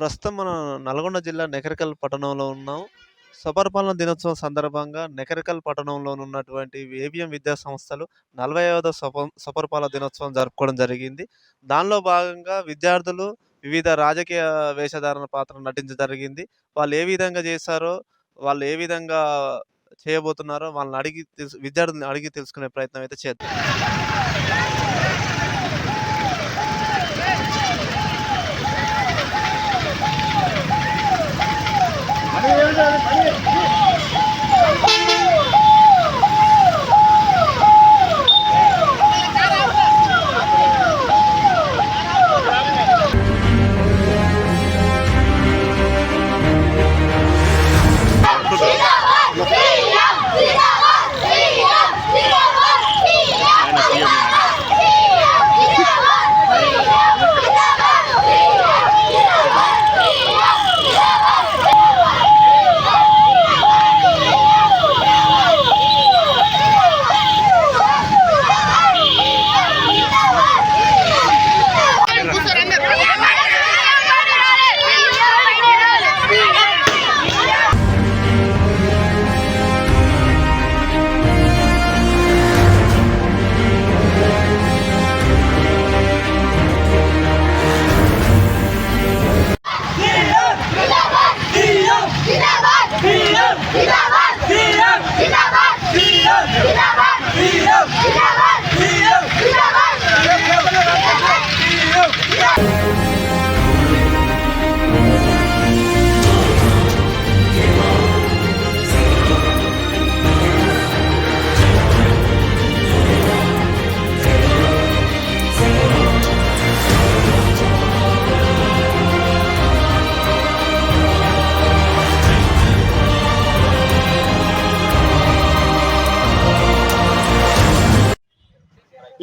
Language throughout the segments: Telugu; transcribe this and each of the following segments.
ప్రస్తుతం మనం నల్గొండ జిల్లా నెకరికల్ పట్టణంలో ఉన్నాం. స్వపరిపాలన దినోత్సవం సందర్భంగా నెకరికల్ పట్టణంలో ఉన్నటువంటి ఏబీఎం విద్యా సంస్థలు నలభై ఐదవ స్వపరిపాలన దినోత్సవం జరుపుకోవడం జరిగింది. దానిలో భాగంగా విద్యార్థులు వివిధ రాజకీయ వేషధారణ పాత్ర నటించడం జరిగింది. వాళ్ళు ఏ విధంగా చేశారో, వాళ్ళు ఏ విధంగా చేయబోతున్నారో వాళ్ళని అడిగి విద్యార్థులను విద్యార్థులని అడిగి తెలుసుకునే ప్రయత్నం అయితే చేద్దాం. 아니, 여자, 아니.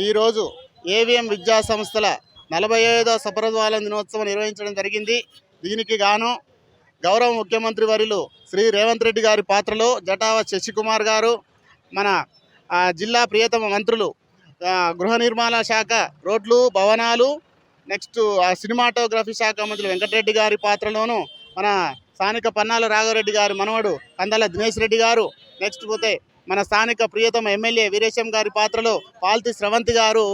ఈరోజు ఏవిఎం విద్యా సంస్థల నలభై ఐదో సపరద్వాల దినోత్సవం నిర్వహించడం జరిగింది. దీనికి గాను గౌరవ ముఖ్యమంత్రి వర్యులు శ్రీ రేవంత్ రెడ్డి గారి పాత్రలో జటావ శశికుమార్ గారు మన జిల్లా ప్రియతమ మంత్రులు గృహ నిర్మాణ శాఖ రోడ్లు భవనాలు నెక్స్ట్ సినిమాటోగ్రఫీ శాఖ మంత్రులు వెంకటరెడ్డి గారి పాత్రలోను మన స్థానిక పన్నాల రాఘవరెడ్డి గారి మనవడు కందాల దినేష్ రెడ్డి గారు నెక్స్ట్ పోతే మన స్థానిక ప్రియతమ ఎమ్మెల్యే వీరేశం గారి పాత్రలో పాల్తి స్రవంతి గారు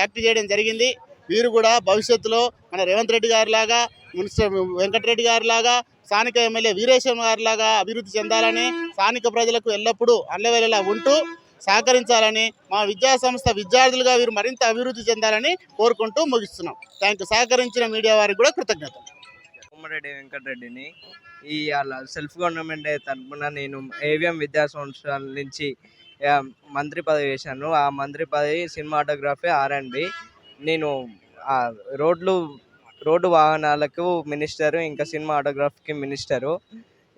యాక్ట్ చేయడం జరిగింది. వీరు కూడా భవిష్యత్తులో మన రేవంత్ రెడ్డి గారిలాగా మున్సిపల్ వెంకటరెడ్డి గారిలాగా స్థానిక ఎమ్మెల్యే వీరేశం గారిలాగా అభివృద్ధి చెందాలని స్థానిక ప్రజలకు ఎల్లప్పుడూ అల్లవేళలా ఉంటూ సహకరించాలని మా విద్యా సంస్థ విద్యార్థులుగా వీరు మరింత అభివృద్ధి చెందాలని కోరుకుంటూ ముగిస్తున్నాం. థ్యాంక్ సహకరించిన మీడియా వారికి కూడా కృతజ్ఞతలు. కోమరెడ్డి వెంకటరెడ్డిని. ఈ అలా సెల్ఫ్ గవర్నమెంట్ తరఫున నేను ఏవిఎం విద్యా సంవత్సరాల నుంచి మంత్రి పదవి వేశాను ఆ మంత్రి పదవి సినిమాటోగ్రఫీ ఆర్ అండ్ బి. నేను రోడ్లు రోడ్డు వాహనాలకు మినిస్టరు ఇంకా సినిమాటోగ్రఫీకి మినిస్టరు.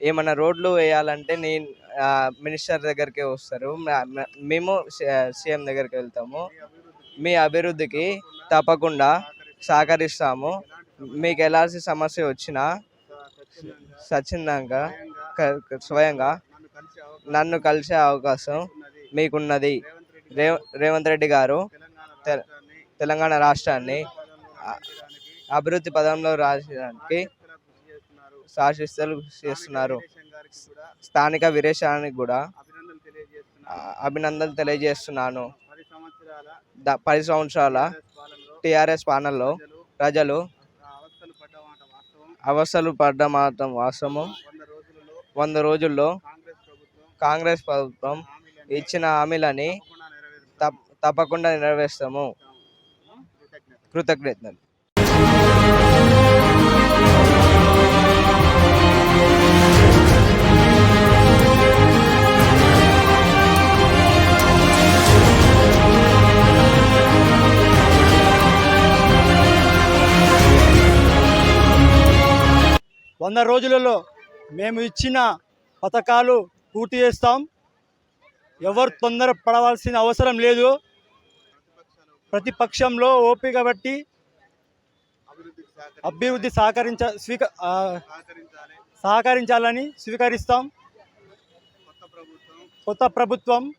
ఏమైనా రోడ్లు వేయాలంటే నేను మినిస్టర్ దగ్గరికి వస్తారు. మేము సీఎం దగ్గరికి వెళ్తాము. మీ అభివృద్ధికి తప్పకుండా సహకరిస్తాము. మీకు ఎలాంటి సమస్య వచ్చినా స్వచ్ఛందంగా స్వయంగా నన్ను కలిసే అవకాశం మీకున్నది. రేవ్ రేవంత్ రెడ్డి గారు తె- తెలంగాణ రాష్ట్రాన్ని అభివృద్ధి పదంలో రాసడానికి శాసిస్తలు చేస్తున్నారు. స్థానిక విరేషానికి కూడా అభినందనలు తెలియజేస్తున్నాను. పది సంవత్సరాల టిఆర్ఎస్ పాలనలో ప్రజలు అవస్థలు పడ్డ మాత్రం వాస్తవము వంద రోజుల్లో కాంగ్రెస్ ప్రభుత్వం ఇచ్చిన హామీలని తప్- తప్పకుండా నెరవేర్స్తాము. కృతజ్ఞతలు. వంద రోజులలో మేము ఇచ్చిన పథకాలు పూర్తి చేస్తాం. ఎవరు తొందర పడవలసిన అవసరం లేదు. ప్రతిపక్షంలో ఓపిక బట్టి అభివృద్ధి సహకరించ స్వీక సహకరించాలని స్వీకరిస్తాం. కొత్త ప్రభుత్వం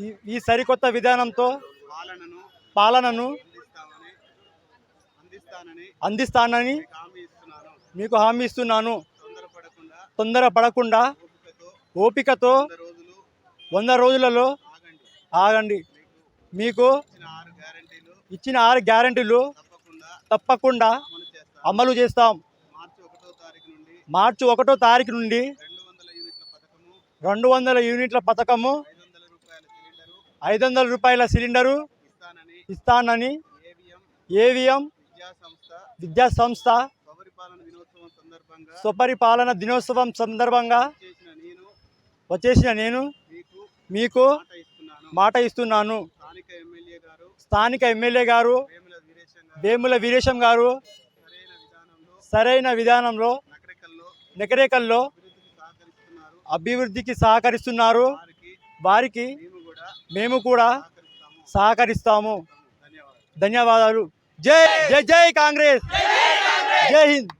ఈ- ఈ సరికొత్త విధానంతో పాలనను అందిస్తానని మీకు హామీ ఇస్తున్నాను. తొందర పడకుండా ఓపికతో వంద రోజులు వంద రోజులలో ఆగండి. మీకు ఇచ్చిన ఆరు గ్యారెంటీలు తప్పకుండా అమలు చేస్తాం. మార్చి ఒకటో తారీఖు నుండి రెండు వందల యూనిట్ల పథకము ఐదు వందల రూపాయల సిలిండరు ఇస్తానని ఏవిఎం ఏవిఎం స్వపరిపాలన దినోత్సవం సందర్భంగా వచ్చేసిన నేను మీకు మాట ఇస్తున్నాను. స్థానిక ఎమ్మెల్యే గారు వేముల వీరేశం గారు సరైన విధానంలో నకరికల్లో అభివృద్ధికి సహకరిస్తున్నారు. వారికి మేము కూడా సహకరిస్తాము. ధన్యవాదాలు. జై జై జై కాంగ్రెస్. జై హింద్